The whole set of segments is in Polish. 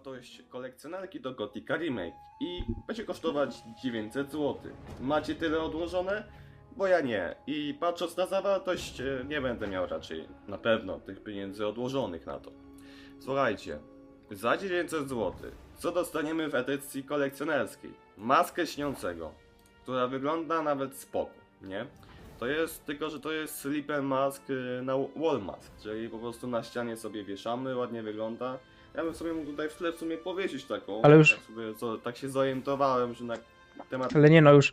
wartość kolekcjonerki do Gothica Remake i będzie kosztować 900 zł. Macie tyle odłożone? Bo ja nie. I patrząc na zawartość, e, nie będę miał raczej na pewno tych pieniędzy odłożonych na to. Słuchajcie, za 900 zł, co dostaniemy w edycji kolekcjonerskiej? Maskę śniącego, która wygląda nawet spoko, nie? To jest, tylko że to jest sleeper mask y, na wall mask, czyli po prostu na ścianie sobie wieszamy, ładnie wygląda. Ja bym sobie mógł tutaj w tle w sumie powiesić taką, Ale już- tak, sobie, co, tak się zorientowałem, że na temat Ale nie no, już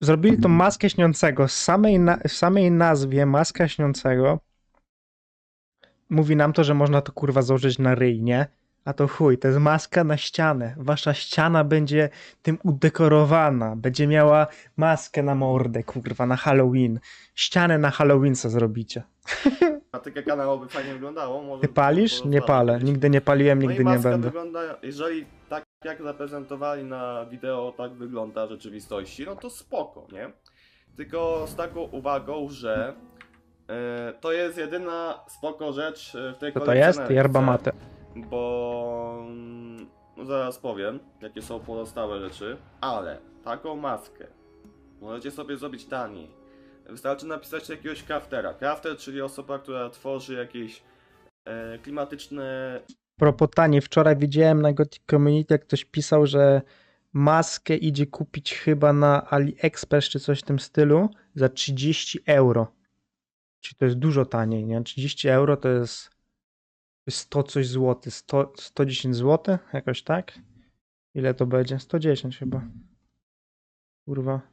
zrobili tą maskę śniącego. Z samej, na, w samej nazwie maska śniącego mówi nam to, że można to kurwa założyć na ryj, nie? A to chuj, to jest maska na ścianę. Wasza ściana będzie tym udekorowana. Będzie miała maskę na mordę, kurwa, na Halloween. Ścianę na Halloween co zrobicie. tematykę kanału by fajnie wyglądało. Może Ty palisz? Nie palę. Nigdy nie paliłem, No nigdy i nie maska będę. wygląda, jeżeli tak jak zaprezentowali na wideo, tak wygląda w rzeczywistości, no to spoko, nie? Tylko z taką uwagą, że e, to jest jedyna spoko rzecz e, w tej Co to jest? Yerba mate. Bo mm, no zaraz powiem, jakie są pozostałe rzeczy, ale taką maskę możecie sobie zrobić taniej. Wystarczy napisać jakiegoś craftera. Crafter, czyli osoba, która tworzy jakieś e, klimatyczne propos taniej, wczoraj widziałem na Gothic Community, jak ktoś pisał, że maskę idzie kupić chyba na AliExpress czy coś w tym stylu za 30 euro. Czyli to jest dużo taniej, nie? 30 euro to jest 100 coś złoty, 100, 110 zł, jakoś tak? Ile to będzie? 110 chyba. Kurwa.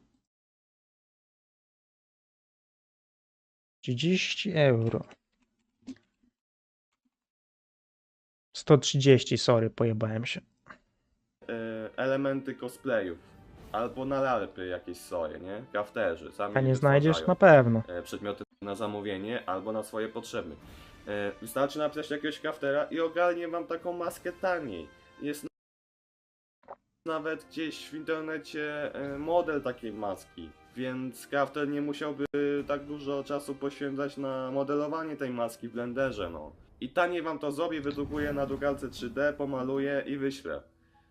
30 euro. 130, sorry, pojebałem się. e, elementy cosplayów. Albo na lalpy jakieś soje, nie? Crafterzy. Sami A nie znajdziesz? Na pewno. e, Przedmioty na zamówienie albo na swoje potrzeby. E, Wystarczy napisać jakiegoś craftera i ogarnie wam taką maskę taniej. Jest nawet gdzieś w internecie e, model takiej maski, więc crafter nie musiałby tak dużo czasu poświęcać na modelowanie tej maski w blenderze, no. I taniej wam to zrobi, wydrukuje na drukarce 3D, pomaluje i wyśle.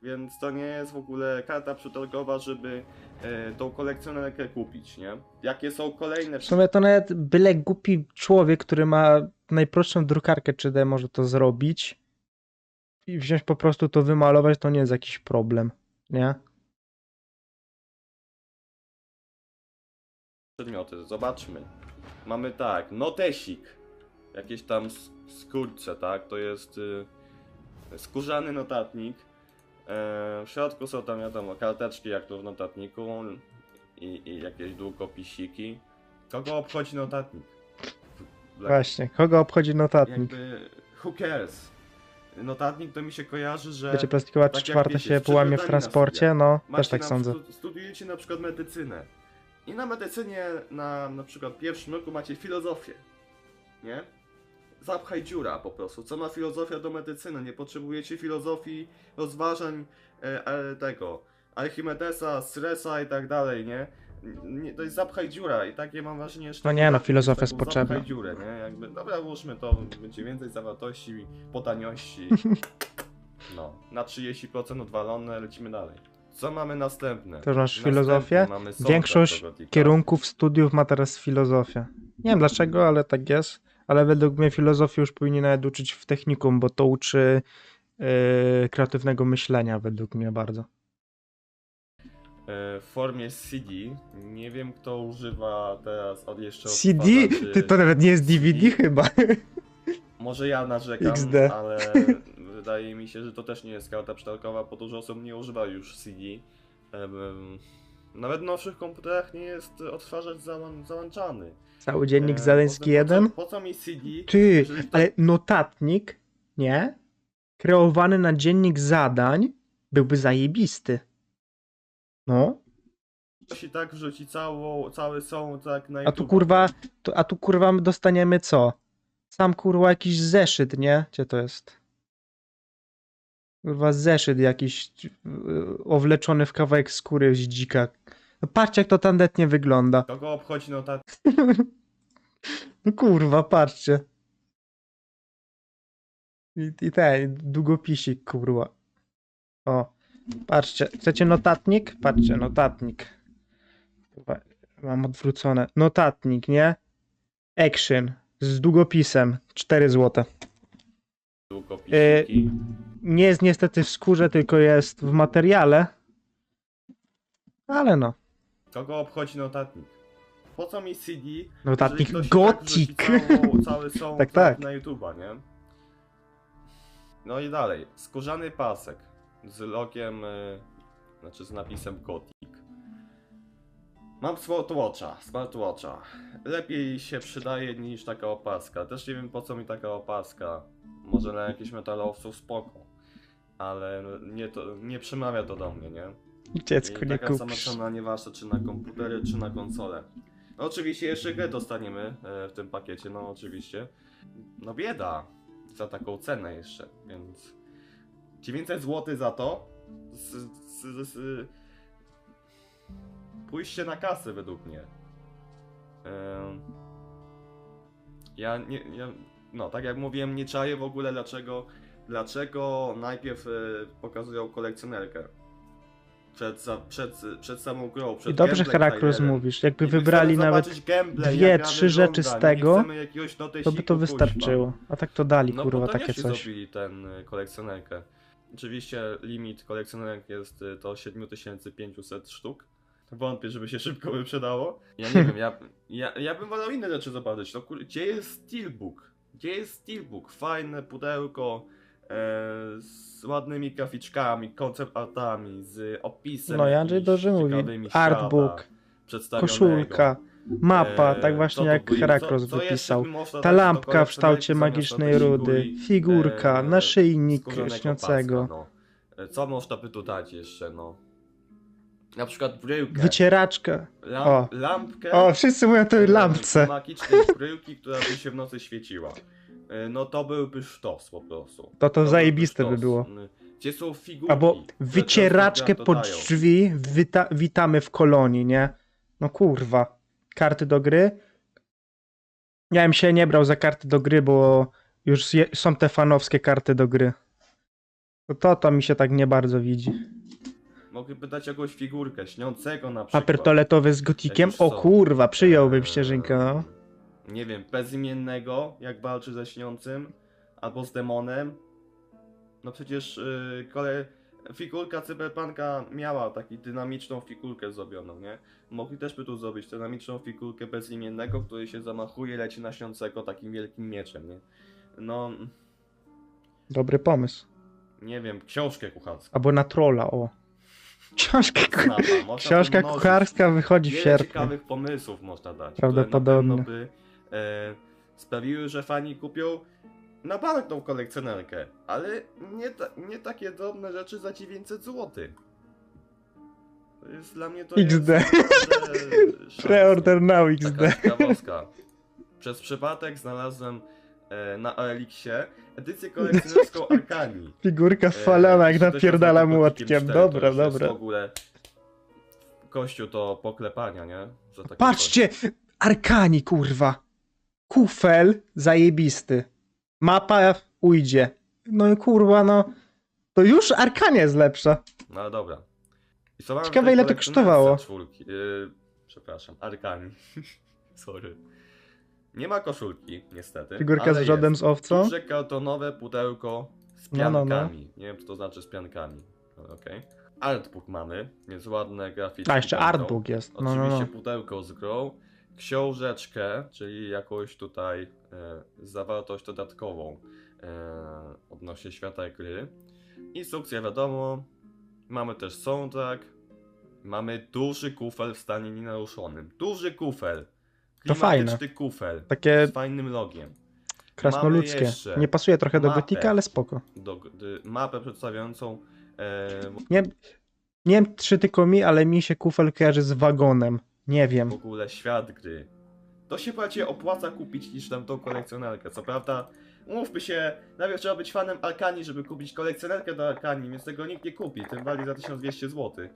Więc to nie jest w ogóle karta przetargowa, żeby e, tą kolekcjonerkę kupić, nie? Jakie są kolejne W sumie to nawet byle głupi człowiek, który ma najprostszą drukarkę 3D może to zrobić i wziąć po prostu to wymalować, to nie jest jakiś problem, nie? Przedmioty. Zobaczmy. Mamy tak, notesik. Jakieś tam skórce, tak? To jest y, skórzany notatnik. E, w środku są tam, wiadomo, karteczki jak to w notatniku i, i jakieś długopisiki. Kogo obchodzi notatnik? Dla- Właśnie, kogo obchodzi notatnik? Jakby, who cares? Notatnik to mi się kojarzy, że... Wiecie, plastikowa tak 3 jak czwarta się połamie w transporcie, no, Macie też tak na, sądzę. stu- Studiujecie na przykład medycynę. I na medycynie, na na przykład pierwszym roku macie filozofię. Nie? Zapchaj dziura po prostu. Co ma filozofia do medycyny? Nie potrzebujecie filozofii, rozważań e, e, tego Archimedesa, Stresa i tak dalej, nie? nie? To jest zapchaj dziura i takie mam wrażenie, że... No nie, no, filozofia jest potrzebna. Zapchaj dziurę, nie? Jakby, dobra, włóżmy to, będzie więcej zawartości, po taniości. No, na 30% odwalone, lecimy dalej. Co mamy następne? To, że masz filozofię? Większość. Kierunków studiów ma teraz filozofię. Nie wiem dlaczego, ale tak jest. Ale według mnie filozofię już powinni nawet uczyć w technikum, bo to uczy yy, kreatywnego myślenia według mnie bardzo. E, W formie CD. Nie wiem kto używa teraz od jeszcze CD? odtwarzaczy- Ty to nawet nie jest DVD CD. chyba. Może ja narzekam, XD. ale wydaje mi się, że to też nie jest karta przetargowa, bo dużo osób nie używa już CD. Nawet w nowszych komputerach nie jest odtwarzacz załą- załączany. Cały dziennik E, Zaleński poza- 1. Po co, po co mi CD? Ty, to- ale notatnik, nie? Kreowany na dziennik zadań byłby zajebisty. No, i tak wrzuci całą, cały soundtrack na a tu kurwa, to, a tu kurwa my dostaniemy co? Sam kurwa jakiś zeszyt, nie? Gdzie to jest? Kurwa zeszyt jakiś yy, owleczony w kawałek skóry z dzika. No patrzcie jak to tandetnie wygląda. Kogo obchodzi notatnik? No kurwa, patrzcie. I, i ten, długopisik, kurwa. O, patrzcie, chcecie notatnik? Patrzcie, notatnik. Kurwa, mam odwrócone. Notatnik, nie? Action z długopisem, 4 złote. Długopisiki. Nie jest niestety w skórze, tylko jest w materiale. Ale no, Kogo obchodzi notatnik? Po co mi CD? notatnik i tak. Całą, cały Tak, tak. na YouTube'a, nie? No i dalej. Skórzany pasek z logiem, y, znaczy z napisem Gothic. Mam smartwatcha, smartwatcha. Lepiej się przydaje niż taka opaska. Też nie wiem po co mi taka opaska. Może na jakichś metalowców spoko. Ale no, nie, to, nie przemawia to do mnie, nie? Dziecku, I nie taka sama cena nieważne czy na komputery, czy na konsole. No oczywiście jeszcze grę dostaniemy e, w tym pakiecie, no oczywiście. No bieda za taką cenę jeszcze, więc 900 zł za to z, z, z, pójście na kasę według mnie. Ja nie, ja, no tak jak mówiłem, nie czaję w ogóle dlaczego, dlaczego najpierw e, pokazują kolekcjonerkę. Przed, przed, przed samą grą, przed I dobrze trailerem. mówisz, jakby I wybrali nawet gameplay, dwie, trzy rzeczy z tego, to by to wystarczyło. A tak to dali, No kurwa, to takie coś. zrobili ten y, kolekcjonerkę. Oczywiście limit kolekcjonerek jest y, to 7500 sztuk. Wątpię, żeby się szybko wyprzedało. Ja nie wiem, ja, ja, ja bym wolał inne rzeczy zobaczyć. No, kur... Gdzie jest Steelbook? Gdzie jest Steelbook? Fajne pudełko e, z ładnymi graficzkami, koncept artami, z opisem. No i Andrzej dobrze mówi. Artbook, koszulka, mapa, E, tak właśnie jak jeszcze wypisał. Ta lampka w kształcie magicznej rudy, figurka, e, naszyjnik skórzanego śniącego, no. E, Co można by tu dać jeszcze, no? Na przykład bryłkę. wycieraczka. Lam, o. Lampkę. O, wszyscy mówią o tej e, lampce. Magicznej bryłki, która by się w nocy świeciła. E, No to byłby sztos po prostu. To to byłby zajebiste by sztos. było. Mm, Gdzie są figurki? Albo wycieraczkę pod drzwi, wita witamy w kolonii, nie? No kurwa. Karty do gry? Ja bym się nie brał za karty do gry, bo już są te fanowskie karty do gry. To, to to mi się tak nie bardzo widzi. Mogliby dać jakąś figurkę, śniącego na przykład. Papier toaletowy z gotikiem? O kurwa, przyjąłbym Eee, ścieżynkę, no. Nie wiem, bezimiennego, jak walczy ze śniącym, albo z demonem. No przecież yy, kole... figurka cyberpunka miała taką dynamiczną figurkę zrobioną, nie? Mogli też by tu zrobić dynamiczną figurkę bezimiennego, który się zamachuje, leci na śniącego takim wielkim mieczem, nie? No, Dobry pomysł. nie wiem, książkę kucharską. Albo na trolla, o. Można tu Książka kucharska wychodzi w sierpniu. ciekawych pomysłów można dać. Prawdopodobnie. Które na by sprawiły, że fani kupią na bank tą kolekcjonerkę. Ale nie, ta, nie takie drobne rzeczy za 900 zł. To jest dla mnie to XD. jest Preorder now XD. Przez przypadek znalazłem e, na OLX-ie edycję kolekcjonerską Arkanii. Figurka E, jak jeśli ktoś napierdala młotkiem. gotykiem 4, Dobra, to dobra. w ogóle kościół to poklepania, nie? Takie Patrzcie! Arkani, kurwa. Kufel zajebisty. Mapa ujdzie. No i kurwa, no. To już Arkania jest lepsza. No dobra. I Ciekawe, ile to kosztowało. Czwórki. Yy, przepraszam, Arkani. Sorry. Nie ma koszulki, niestety. Figurka z jest z owcą. Duże kartonowe pudełko z No, no, piankami. no. Nie wiem, co to znaczy z piankami. Okej. Artbook mamy, jest ładne graficzne. A, jeszcze artbook jest. No, no, Oczywiście no. pudełko z grą, książeczkę, czyli jakąś tutaj e, zawartość dodatkową e, odnośnie świata gry. Instrukcja wiadomo, mamy też soundtrack, mamy duży kufel w stanie nienaruszonym. Duży kufel! To fajne. Kufel Takie z fajnym logiem. krasnoludzkie. Nie pasuje trochę do gotika, ale spoko. Do, mapę przedstawiającą e, Nie, nie wiem, czy tylko mi, ale mi się kufel kojarzy z wagonem. Nie wiem. w ogóle świat gry. To się bardziej opłaca kupić niż tam tą kolekcjonerkę. Co prawda, umówmy się, najpierw trzeba być fanem Arkani, żeby kupić kolekcjonerkę do Arkani, więc tego nikt nie kupi, tym bardziej za 1200 zł.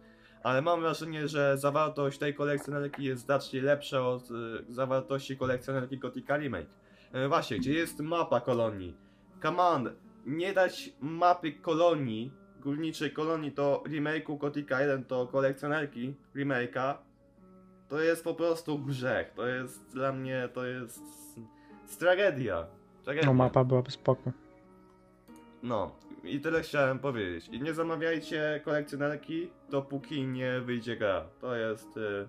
Ale mam wrażenie, że zawartość tej kolekcjonerki jest znacznie lepsza od y, zawartości kolekcjonerki Gothica Remake. E, właśnie, gdzie jest mapa kolonii? Come on, nie dać mapy kolonii, górniczej kolonii do remake'u Gothica 1 do kolekcjonerki remake'a, to jest po prostu grzech. To jest dla mnie, to jest, jest tragedia. tragedia. No mapa byłaby spoko. No, i tyle chciałem powiedzieć. I nie zamawiajcie kolekcjonerki, dopóki nie wyjdzie gra. To jest... y,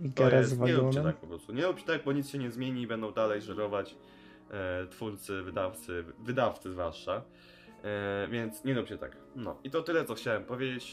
I To jest, nie róbcie tak po prostu. Nie róbcie tak, bo nic się nie zmieni i będą dalej żerować e, twórcy, wydawcy, wydawcy zwłaszcza. E, więc nie róbcie tak. No i to tyle, co chciałem powiedzieć.